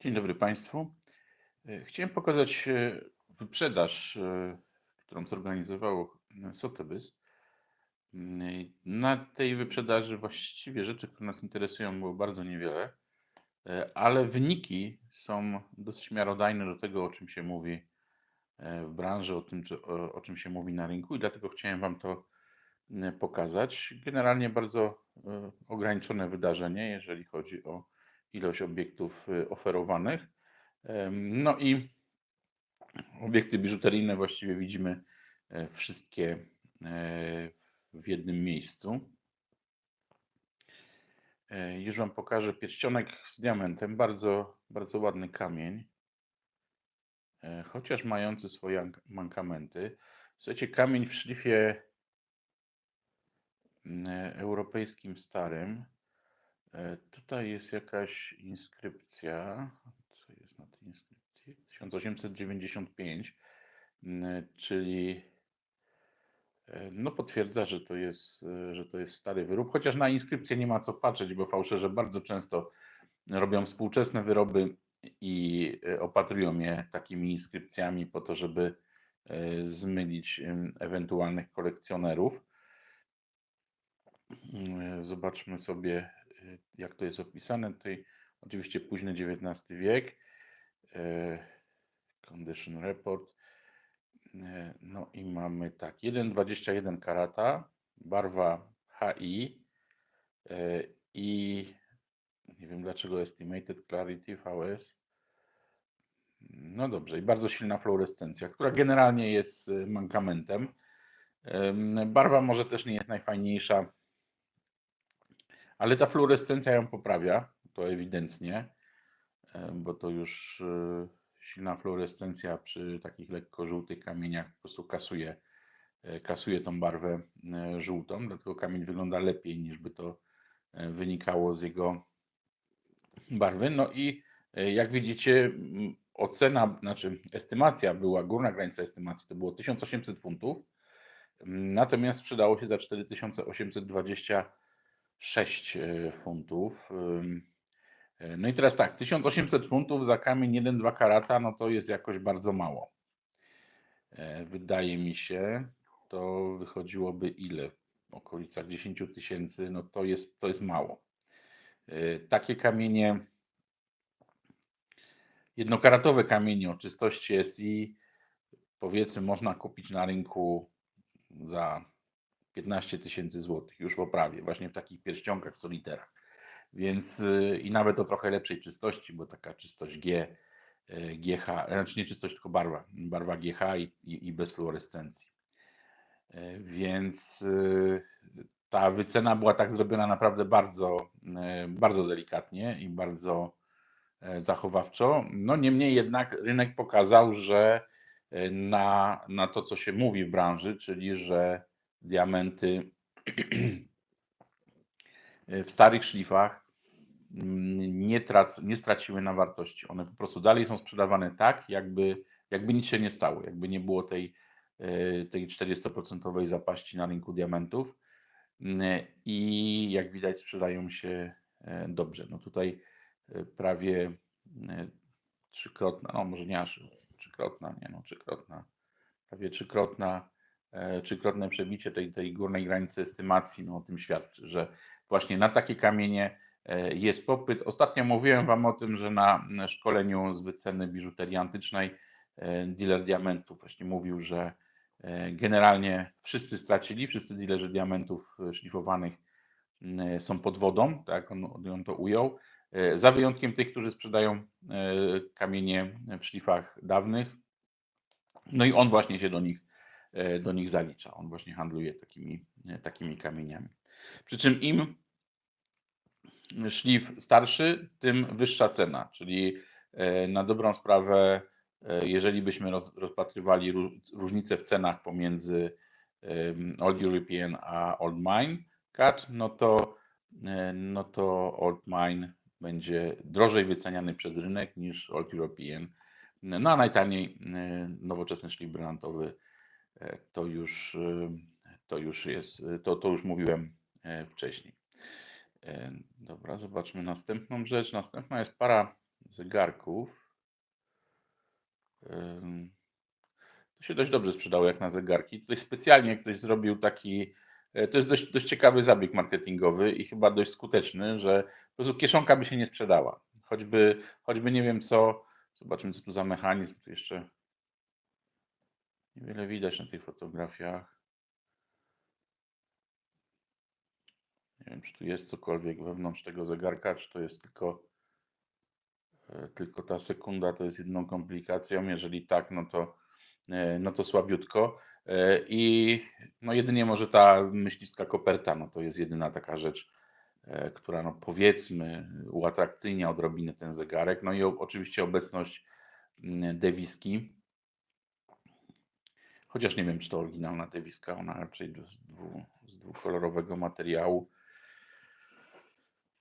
Dzień dobry Państwu. E, Chciałem pokazać e, wyprzedaż, e, którą zorganizował e, Sotheby's. Mm, Na tej wyprzedaży właściwie rzeczy, które nas interesują, było bardzo niewiele, ale wyniki są dosyć miarodajne do tego, o czym się mówi w branży, o tym, o, czym się mówi na rynku, i dlatego chciałem Wam to e, pokazać. Generalnie bardzo ograniczone wydarzenie, jeżeli chodzi o ilość obiektów e, oferowanych. No i obiekty biżuteryjne właściwie widzimy e, wszystkie e, w jednym miejscu. E, Już Wam pokażę pierścionek z diamentem. Bardzo, bardzo ładny kamień, chociaż mający swoje ank- mankamenty. Słuchajcie, kamień w szlifie mm, europejskim starym. E, Tutaj jest jakaś inskrypcja. Co jest na tej inskrypcji? 1895, mm, czyli e, no potwierdza, że to jest, e, że to jest stary wyrób, chociaż na inskrypcję nie ma co patrzeć, bo fałszerze bardzo często robią współczesne wyroby i e, opatrują je takimi inskrypcjami po to, żeby e, zmylić ewentualnych kolekcjonerów. Mm, Zobaczmy sobie, jak to jest opisane. Tutaj oczywiście późny XIX wiek. e, Condition report. E, No i mamy tak, 1,21 karata, barwa HI e, i nie wiem dlaczego Estimated Clarity VS. No dobrze, i bardzo silna fluorescencja, która generalnie jest mankamentem. Em, Barwa może też nie jest najfajniejsza, ale ta fluorescencja ją poprawia, to ewidentnie, e, bo to już e, silna fluorescencja przy takich lekko żółtych kamieniach po prostu kasuje, e, kasuje tą barwę żółtą, dlatego kamień wygląda lepiej niż by to wynikało z jego barwy. No i jak widzicie, ocena, znaczy estymacja była, górna granica estymacji to było 1800 funtów, natomiast sprzedało się za 4820 6 e, funtów. E, no i teraz tak, 1800 funtów za kamień 1-2 karata, no to jest jakoś bardzo mało. E, wydaje mi się, to wychodziłoby ile? W okolicach 10 tysięcy, no to jest, to jest mało. Takie kamienie, jednokaratowe kamienie o czystości SI, powiedzmy, można kupić na rynku za 15 tysięcy złotych, już w oprawie, właśnie w takich pierścionkach, w soliterach. Więc y, i nawet o trochę lepszej czystości, bo taka czystość G, y, GH, znaczy nie czystość, tylko barwa, barwa GH i, i, bez fluorescencji. Y, Więc ta wycena była tak zrobiona naprawdę bardzo, bardzo delikatnie i bardzo e, zachowawczo. No niemniej jednak rynek pokazał, że e, na, na to, co się mówi w branży, czyli że diamenty w starych szlifach mm, nie, trac, nie straciły na wartości. One po prostu dalej są sprzedawane tak, jakby, jakby nic się nie stało, jakby nie było tej, e, tej 40% zapaści na rynku diamentów. Mm, I jak widać, sprzedają się e, dobrze. No tutaj e, prawie trzykrotna, no może nie aż trzykrotna, nie no, trzykrotna, prawie trzykrotna, trzykrotne przebicie tej, tej górnej granicy estymacji, no o tym świadczy, że właśnie na takie kamienie e, jest popyt. Ostatnio mówiłem Wam o tym, że na szkoleniu z wyceny biżuterii antycznej e, dealer diamentów właśnie mówił, że e, generalnie wszyscy stracili, wszyscy dealerzy diamentów e, szlifowanych są pod wodą, tak on, on to ujął, e, za wyjątkiem tych, którzy sprzedają e, kamienie w szlifach dawnych. No i on właśnie się do nich, e, do nich zalicza. On właśnie handluje takimi, e, takimi kamieniami. Przy czym im szlif starszy, tym wyższa cena, czyli e, na dobrą sprawę, e, jeżeli byśmy roz, rozpatrywali ró- różnicę w cenach pomiędzy Old European a Old Mine Cat, no to, e, no to Old Mine będzie drożej wyceniany przez rynek niż Old European. No a najtaniej e, nowoczesny szlif brylantowy e, to już, to już jest, to, to już mówiłem e, wcześniej. E, Dobra, zobaczmy następną rzecz. Następna jest para zegarków. To się dość dobrze sprzedało jak na zegarki. Tutaj specjalnie ktoś zrobił taki. e, To jest dość, dość ciekawy zabieg marketingowy i chyba dość skuteczny, że po prostu kieszonka by się nie sprzedała. Choćby, choćby nie wiem co. Zobaczmy, co tu za mechanizm. Tu jeszcze niewiele widać na tych fotografiach. Nie wiem, czy tu jest cokolwiek wewnątrz tego zegarka, czy to jest tylko, e, tylko ta sekunda, to jest jedną komplikacją. Jeżeli tak, no to, e, no to słabiutko. E, I no jedynie może ta myśliwska koperta, no to jest jedyna taka rzecz, która no powiedzmy uatrakcyjnia odrobinę ten zegarek. No i oczywiście obecność mm, dewiski. Chociaż nie wiem, czy to oryginalna dewiska, ona raczej z, dwu, z dwukolorowego materiału.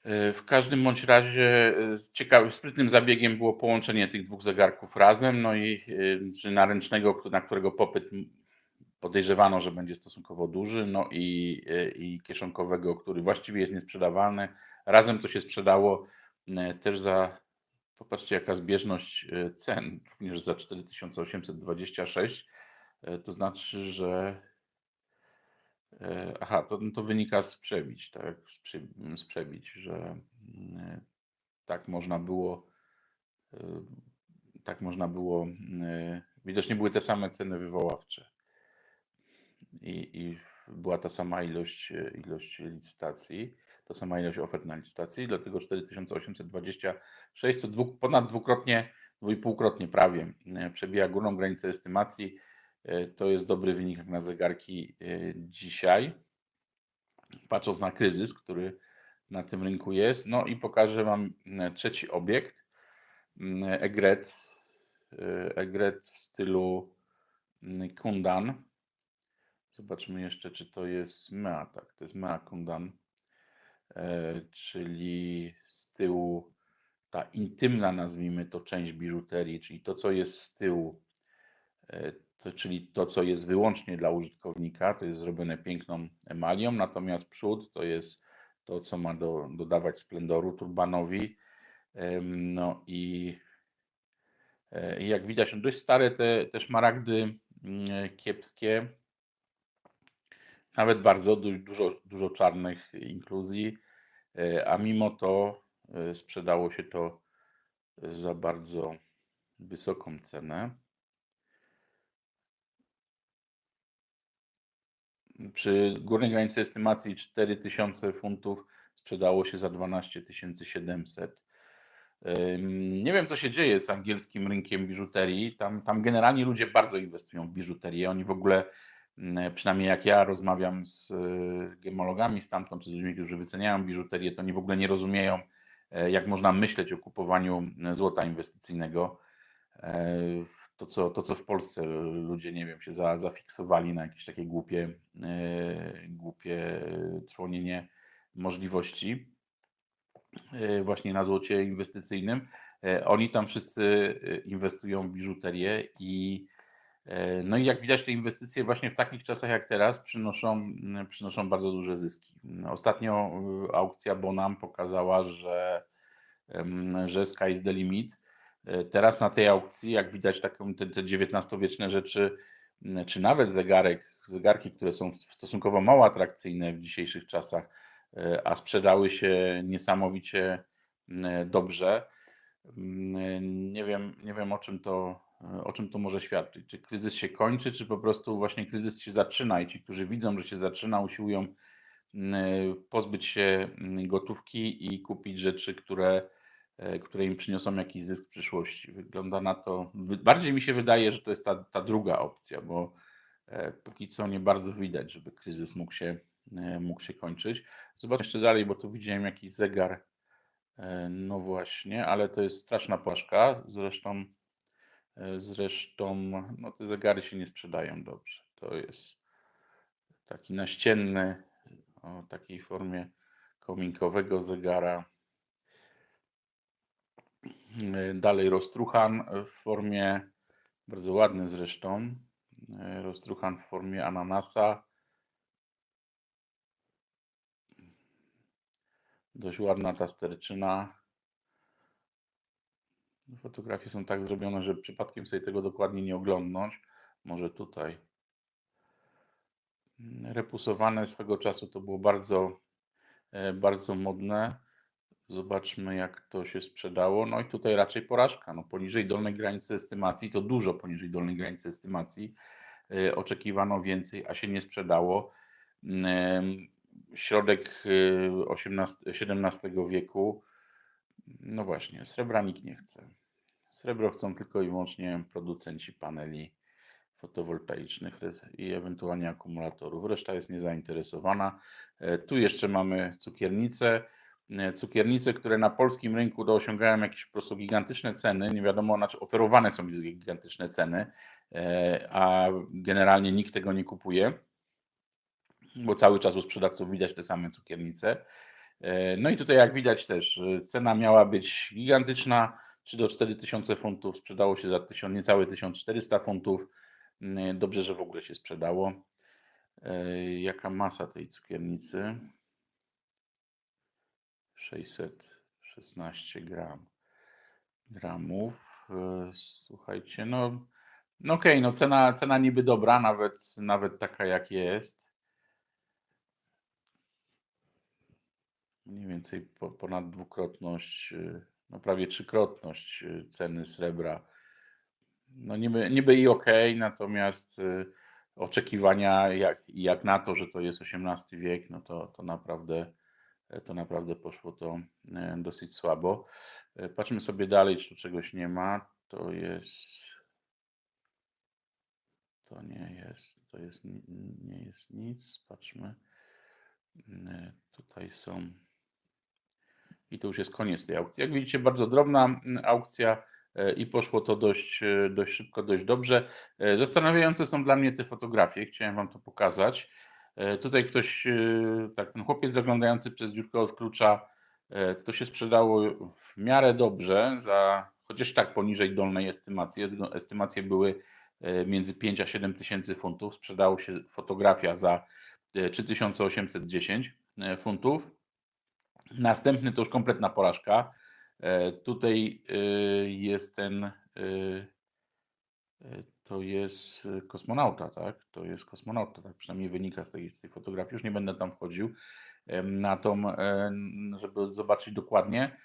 E, W każdym bądź razie e, ciekawym, sprytnym zabiegiem było połączenie tych dwóch zegarków razem, no i e, czy na ręcznego, na którego popyt podejrzewano, że będzie stosunkowo duży, no i, i kieszonkowego, który właściwie jest niesprzedawalny. Razem to się sprzedało też za, popatrzcie jaka zbieżność cen, również za 4826. E, To znaczy, że E, Aha, to, to wynika z przebić, tak? Z, przy, z przebić, że mm, tak można było, e, tak można było, e, widocznie były te same ceny wywoławcze i, i była ta sama ilość, e, ilość licytacji, ta sama ilość ofert na licytacji, dlatego 4826, co dwu, ponad dwukrotnie, dwójpółkrotnie prawie e, przebija górną granicę estymacji. E, To jest dobry wynik na zegarki e, dzisiaj, patrząc na kryzys, który na tym rynku jest. No i pokażę Wam e, trzeci obiekt, mm, Egret, Egret w stylu mm, Kundan. Zobaczmy jeszcze, czy to jest Mea, tak, to jest Mea Kundan, czyli z tyłu ta intymna, nazwijmy to, część biżuterii, czyli to, co jest z tyłu, to, czyli to, co jest wyłącznie dla użytkownika, to jest zrobione piękną emalią, natomiast przód to jest to, co ma do, dodawać splendoru turbanowi. No i, e, i jak widać, no dość stare te, te szmaragdy mm, kiepskie, nawet bardzo du- dużo, dużo czarnych inkluzji, e, a mimo to e, sprzedało się to za bardzo wysoką cenę. Przy górnej granicy estymacji 4000 funtów sprzedało się za 12 700. Ym, Nie wiem, co się dzieje z angielskim rynkiem biżuterii. Tam, tam generalnie ludzie bardzo inwestują w biżuterię. Oni w ogóle, mm, przynajmniej jak ja rozmawiam z y, gemologami stamtąd, czy z ludźmi, którzy wyceniają biżuterię, to oni w ogóle nie rozumieją, e, jak można myśleć o kupowaniu e, złota inwestycyjnego. To co, to, co w Polsce ludzie, nie wiem, się za, zafiksowali na jakieś takie głupie, e, głupie trwonienie możliwości e, właśnie na złocie inwestycyjnym. E, Oni tam wszyscy inwestują w biżuterię i no i jak widać te inwestycje właśnie w takich czasach jak teraz przynoszą, przynoszą bardzo duże zyski. Ostatnio aukcja Bonam pokazała, że, że sky is the limit. E, Teraz na tej aukcji, jak widać taką, te, te XIX-wieczne rzeczy, czy nawet zegarek, zegarki, które są stosunkowo mało atrakcyjne w dzisiejszych czasach, e, a sprzedały się niesamowicie dobrze. Nie wiem, nie wiem o czym to, o czym to może świadczyć. Czy kryzys się kończy, czy po prostu właśnie kryzys się zaczyna i ci, którzy widzą, że się zaczyna, usiłują pozbyć się gotówki i kupić rzeczy, które, które im przyniosą jakiś zysk w przyszłości. Wygląda na to, bardziej mi się wydaje, że to jest ta, ta druga opcja, bo e, póki co nie bardzo widać, żeby kryzys mógł się, e, mógł się kończyć. Zobaczmy jeszcze dalej, bo tu widziałem jakiś zegar. E, No właśnie, ale to jest straszna porażka. Zresztą, e, zresztą, no te zegary się nie sprzedają dobrze. To jest taki naścienny, o takiej formie kominkowego zegara. E, Dalej roztruchan w formie, bardzo ładny zresztą, e, roztruchan w formie ananasa. Dość ładna ta sterczyna. Fotografie są tak zrobione, że przypadkiem sobie tego dokładnie nie oglądnąć. Może tutaj. Repusowane swego czasu to było bardzo, e, bardzo modne. Zobaczmy, jak to się sprzedało. No i tutaj raczej porażka. No, poniżej dolnej granicy estymacji, to dużo poniżej dolnej granicy estymacji. E, Oczekiwano więcej, a się nie sprzedało. Środek e, XVIII, XVII wieku. No właśnie, srebra nikt nie chce. Srebro chcą tylko i wyłącznie producenci paneli fotowoltaicznych i ewentualnie akumulatorów. Reszta jest niezainteresowana. E, Tu jeszcze mamy cukiernice. E, Cukiernice, które na polskim rynku do osiągają jakieś po prostu gigantyczne ceny. Nie wiadomo, znaczy oferowane są gigantyczne ceny, e, a generalnie nikt tego nie kupuje, bo cały czas u sprzedawców widać te same cukiernice. E, No i tutaj jak widać też cena miała być gigantyczna, 3 do 4 tysiące funtów, sprzedało się za 1000, niecałe 1400 funtów. Dobrze, że w ogóle się sprzedało. Jaka masa tej cukiernicy? 616 gram, gramów. E, Słuchajcie, no, no okej, no cena, cena niby dobra, nawet, nawet taka jak jest. Mniej więcej po, ponad dwukrotność, y, no prawie trzykrotność y, ceny srebra. No niby, niby i okej, natomiast oczekiwania jak, jak na to, że to jest XVIII wiek, no to, to naprawdę to naprawdę poszło to e, dosyć słabo. E, Patrzmy sobie dalej, czy tu czegoś nie ma. To jest. To nie jest. To jest ni- nie jest nic. Patrzmy. E, Tutaj są. I to już jest koniec tej aukcji. Jak widzicie, bardzo drobna aukcja i poszło to dość, dość szybko, dość dobrze. Zastanawiające są dla mnie te fotografie. Chciałem Wam to pokazać. E, Tutaj ktoś, e, tak, ten chłopiec zaglądający przez dziurkę od klucza, e, to się sprzedało w miarę dobrze, za, chociaż tak poniżej dolnej estymacji. Estymacje były między 5 a 7 tysięcy funtów. Sprzedało się fotografia za e, 3810 e, funtów. Następny to już kompletna porażka. Tutaj jest ten, to jest e, kosmonauta, tak? To jest kosmonauta, tak przynajmniej wynika z tej, z tej fotografii. Już nie będę tam wchodził na tą, e, żeby zobaczyć dokładnie.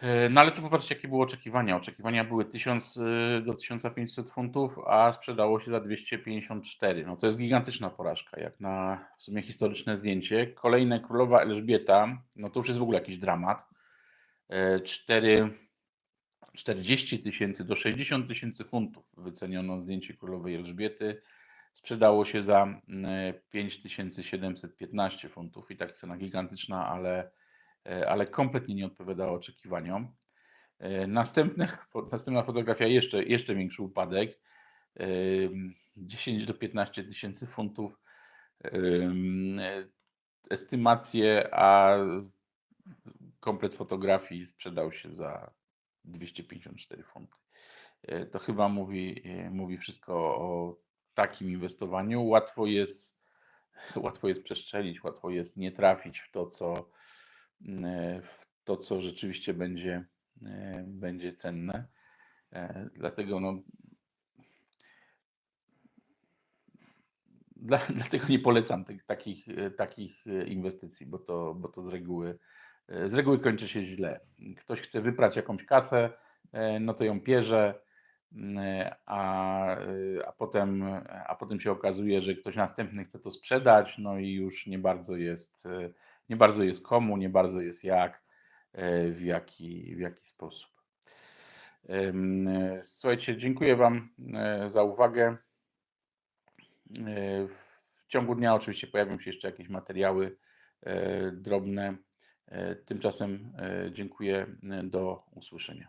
E, No ale tu popatrzcie, jakie były oczekiwania. Oczekiwania były 1000 y, do 1500 funtów, a sprzedało się za 254. No to jest gigantyczna porażka, jak na w sumie historyczne zdjęcie. Kolejne Królowa Elżbieta, no to już jest w ogóle jakiś dramat. E, 4, 40 tysięcy do 60 tysięcy funtów wyceniono zdjęcie Królowej Elżbiety. Sprzedało się za mm, 5715 funtów i tak cena gigantyczna, ale e, ale kompletnie nie odpowiadała oczekiwaniom. E, Następne, następna fotografia, jeszcze, jeszcze większy upadek. Ym, 10 do 15 tysięcy funtów. Ym, e, Estymacje, a komplet fotografii sprzedał się za 254 funty. E, To chyba mówi, e, mówi wszystko o takim inwestowaniu. Łatwo jest, łatwo jest przestrzelić, łatwo jest nie trafić w to, co, e, w to, co rzeczywiście będzie, będzie cenne. Dlatego no, dla, dlatego nie polecam tych, takich, takich inwestycji, bo to, bo to z reguły, z reguły kończy się źle. Ktoś chce wyprać jakąś kasę, e, no to ją pierze, m, e, a, e, a, potem, a potem się okazuje, że ktoś następny chce to sprzedać, no i już nie bardzo jest, nie bardzo jest komu, nie bardzo jest jak, w jaki, w jaki sposób. Słuchajcie, dziękuję Wam za uwagę. W ciągu dnia oczywiście pojawią się jeszcze jakieś materiały drobne. E, Tymczasem e, dziękuję. e, Do usłyszenia.